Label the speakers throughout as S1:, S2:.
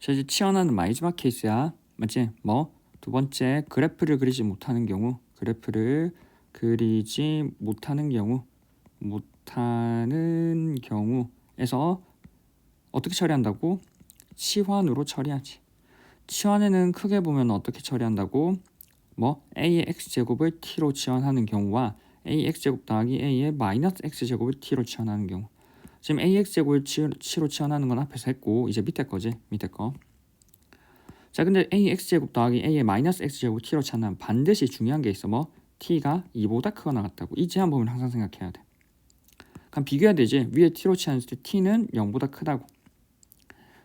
S1: 자 이제 치환하는 마지막 케이스야 맞지? 뭐 두 번째 그래프를 그리지 못하는 경우 그래프를 그리지 못하는 경우 못하는 경우에서 어떻게 처리한다고? 치환으로 처리하지 치환에는 크게 보면 어떻게 처리한다고? 뭐 a의 x제곱을 t로 치환하는 경우와 ax 제곱 더하기 a의 마이너스 x 제곱을 t로 치환하는 경우 지금 ax 제곱을 t로 치환하는 건 앞에서 했고 이제 밑에 거지 밑에 거. 자 근데 ax 제곱 더하기 a의 마이너스 x 제곱 t로 치환하면 반드시 중요한 게 있어 뭐 t가 2보다 크거나 같다고 이 제한 범위를 항상 생각해야 돼. 그럼 비교해야 되지 위에 t로 치환했을 때 t는 0보다 크다고.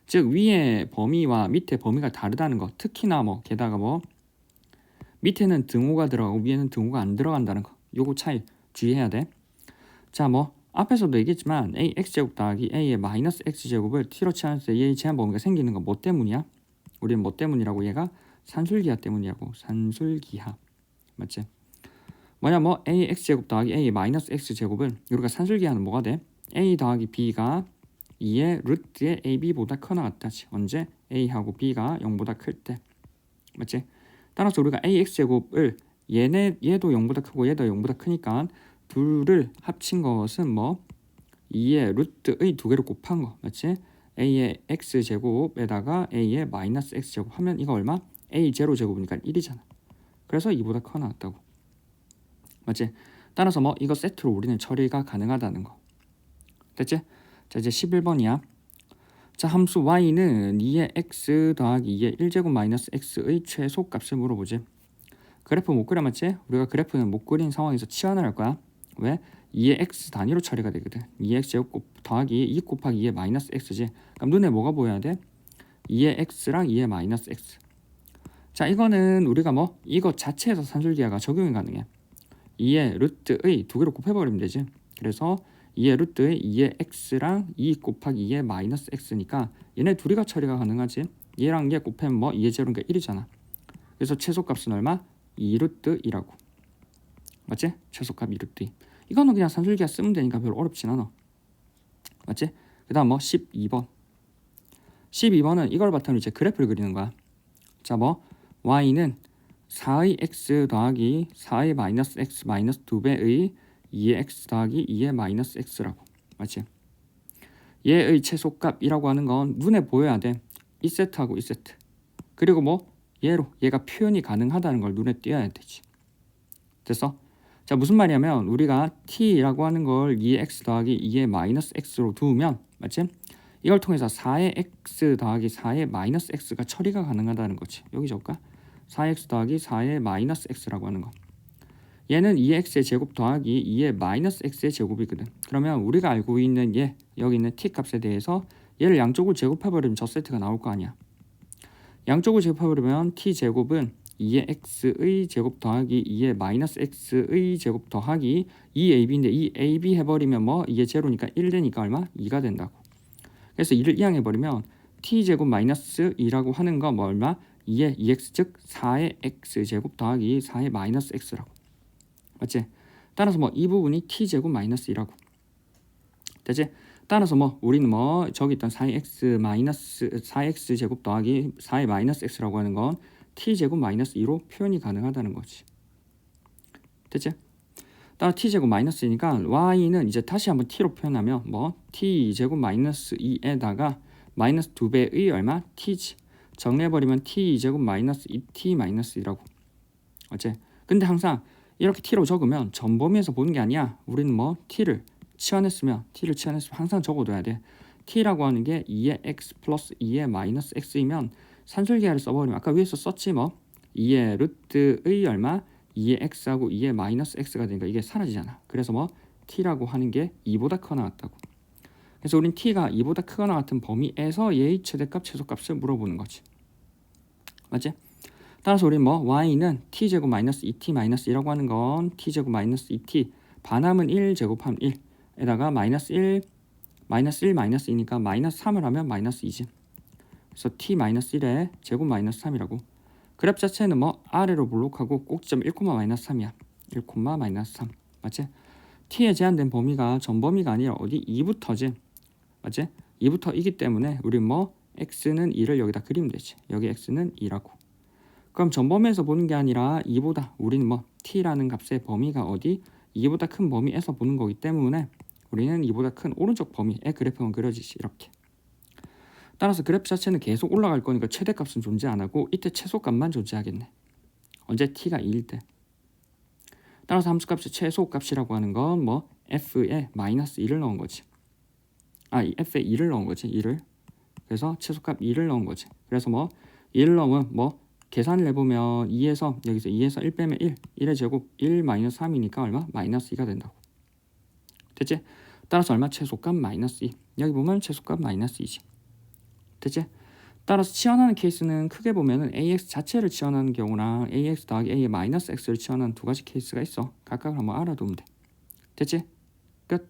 S1: 즉 위에 범위와 밑에 범위가 다르다는 거 특히나 뭐 게다가 뭐 밑에는 등호가 들어가고 위에는 등호가 안 들어간다는 거 요거 차이 주의해야 돼. 자, 뭐 앞에서도 얘기했지만 a x 제곱 더하기 a의 마이너스 x 제곱을 t로 치환했을 때 얘의 제한 범위가 생기는 건 뭐 때문이야? 우리는 뭐 때문이라고 얘가 산술기하 때문이라고 산술기하 맞지? 뭐냐 뭐 a x 제곱 더하기 a 마이너스 x 제곱은 우리가 산술기하는 뭐가 돼? a 더하기 b가 2의 루트의 ab보다 커 나갔다지 언제 a하고 b가 0보다 클 때 맞지? 따라서 우리가 ax 제곱을 얘네 얘도 0보다 크고 얘도 0보다 크니까 둘을 합친 것은 뭐 2의 루트의 두 개를 곱한 거 맞지? a의 x 제곱에다가 a의 마이너스 x 제곱 하면 이거 얼마? a 제로 제곱이니까 1이잖아. 그래서 2보다 커 나왔다고. 맞지? 따라서 뭐 이거 세트로 우리는 처리가 가능하다는 거. 됐지? 자 이제 11번이야. 자 함수 y는 2의 x 더하기 2의 1제곱 마이너스 x의 최소값을 물어보지. 그래프 못 그려 맞지? 우리가 그래프는 못 그린 상황에서 치환을 할 거야. 왜? 2의 x 단위로 처리가 되거든. 2x 제곱 곱 더하기 2 곱하기 2의 마이너스 x지. 그럼 눈에 뭐가 보여야 돼? 2의 x랑 2의 마이너스 x. 자 이거는 우리가 뭐 이거 자체에서 산술기하가 적용이 가능해. 2의 루트의 두 개로 곱해버리면 되지. 그래서 2의 루트의 2의 x랑 2 곱하기 2의 마이너스 x니까 얘네 둘이가 처리가 가능하지. 얘랑 얘 곱하면 뭐 2의 제로니까 1이잖아. 그래서 최소값은 얼마? 2루트 2라고. 맞지? 최소값 2루트 2. 이거는 그냥 산술기하 쓰면 되니까 별로 어렵진 않아. 맞지? 그 다음 뭐 12번. 12번은 이걸 바탕으로 이제 그래프를 그리는 거야. 자, 뭐 y는 4의 x 더하기 4의 마이너스 x 마이너스 2배의 2의 x 더하기 2의 마이너스 x라고. 맞지? 얘의 최소값이라고 하는 건 눈에 보여야 돼. 이 세트하고 이 세트. 그리고 뭐 얘로 얘가 표현이 가능하다는 걸 눈에 띄어야 되지. 됐어? 자 무슨 말이냐면 우리가 t라고 하는 걸 2의 x 더하기 2의 마이너스 x로 두면 맞지? 이걸 통해서 4의 x 더하기 4의 마이너스 x가 처리가 가능하다는 거지. 여기 적을까? 4x 더하기 4의 마이너스 x라고 하는 거. 얘는 2x의 제곱 더하기 2의 마이너스 x의 제곱이거든. 그러면 우리가 알고 있는 얘 여기 있는 t 값에 대해서 얘를 양쪽을 제곱해버리면 저 세트가 나올 거 아니야. 양쪽을 제곱해버리면 t 제곱은 2의 x의 제곱 더하기 2의 마이너스 x의 제곱 더하기 2ab인데 2ab 해버리면 뭐 2의 제로니까 1 되니까 얼마? 2가 된다고. 그래서 2를 이항해버리면 t 제곱 마이너스 2라고 하는 거뭐 얼마? 2의 2x 즉 4의 x 제곱 더하기 4의 마이너스 x라고. 맞지? 따라서 뭐 이 부분이 t 제곱 마이너스 2라고. 되지? 따라서 뭐 우리는 뭐 저기 있던 4x 마이너스 4x 제곱 더하기 4의 마이너스 x라고 하는 건 t 제곱 마이너스 2로 표현이 가능하다는 거지. 됐지? 따라 t 제곱 마이너스니까 y는 이제 다시 한번 t로 표현하면 뭐 t 제곱 마이너스 2에다가 마이너스 2배의 얼마? t지. 정리해버리면 t 제곱 마이너스 2t 마이너스 2라고. 어째? 근데 항상 이렇게 t로 적으면 전범위에서 보는 게 아니야. 우리는 뭐 t를 치환했으면 t를 치환했으면 항상 적어둬야 돼. t라고 하는 게 2의 x 플러스 2의 마이너스 x이면 산술기하를 써버리면 아까 위에서 썼지 뭐 2의 루트의 얼마 2의 x하고 2의 마이너스 x가 되니까 이게 사라지잖아. 그래서 뭐 t라고 하는 게 2보다 커 나왔다고. 그래서 우린 t가 2보다 크거나 같은 범위에서 얘의 최대값 최소값을 물어보는 거지. 맞지? 따라서 우리 뭐 y는 t 제곱 마이너스 2t 마이너스 1이라고 하는 건 t 제곱 마이너스 2t 반함은 1 제곱하면 1에다가 마이너스 1 마이너스 1 마이너스 2니까 마이너스 3을 하면 마이너스 2지. 그래서 t 마이너스 1에 제곱 마이너스 3이라고. 그래프 자체는 뭐 아래로 블록하고 꼭지점 1, 마이너스 3이야. 1, 마이너스 3 맞지? t에 제한된 범위가 전 범위가 아니라 어디 2부터지. 맞지? 2부터 이기 때문에 우리 뭐 x는 2를 여기다 그리면 되지. 여기 x는 2라고. 그럼 전 범위에서 보는 게 아니라 2보다 우리는 뭐 t라는 값의 범위가 어디 2보다 큰 범위에서 보는 거기 때문에 우리는 2보다 큰 오른쪽 범위의 그래프만 그려지지 이렇게. 따라서 그래프 자체는 계속 올라갈 거니까 최대값은 존재 안 하고 이때 최소값만 존재하겠네. 언제 t가 2일 때. 따라서 함수값의 최소값이라고 하는 건 뭐 f에 마이너스 2를 넣은 거지. 아, 이 f에 2를 넣은 거지. 2를. 그래서 최소값 2를 넣은 거지. 그래서 뭐 1을 넣으면 뭐 계산을 해보면 2에서 여기서 2에서 1 빼면 1, 1의 제곱 1 마이너스 3이니까 얼마? 마이너스 2가 된다고. 됐지? 따라서 얼마? 최소값 마이너스 2. 여기 보면 최소값 마이너스 2지. 됐지? 따라서 치환하는 케이스는 크게 보면은 ax 자체를 치환하는 경우랑 ax 더하기 a의 마이너스 x를 치환하는 두 가지 케이스가 있어. 각각을 한번 알아두면 돼. 됐지? 끝.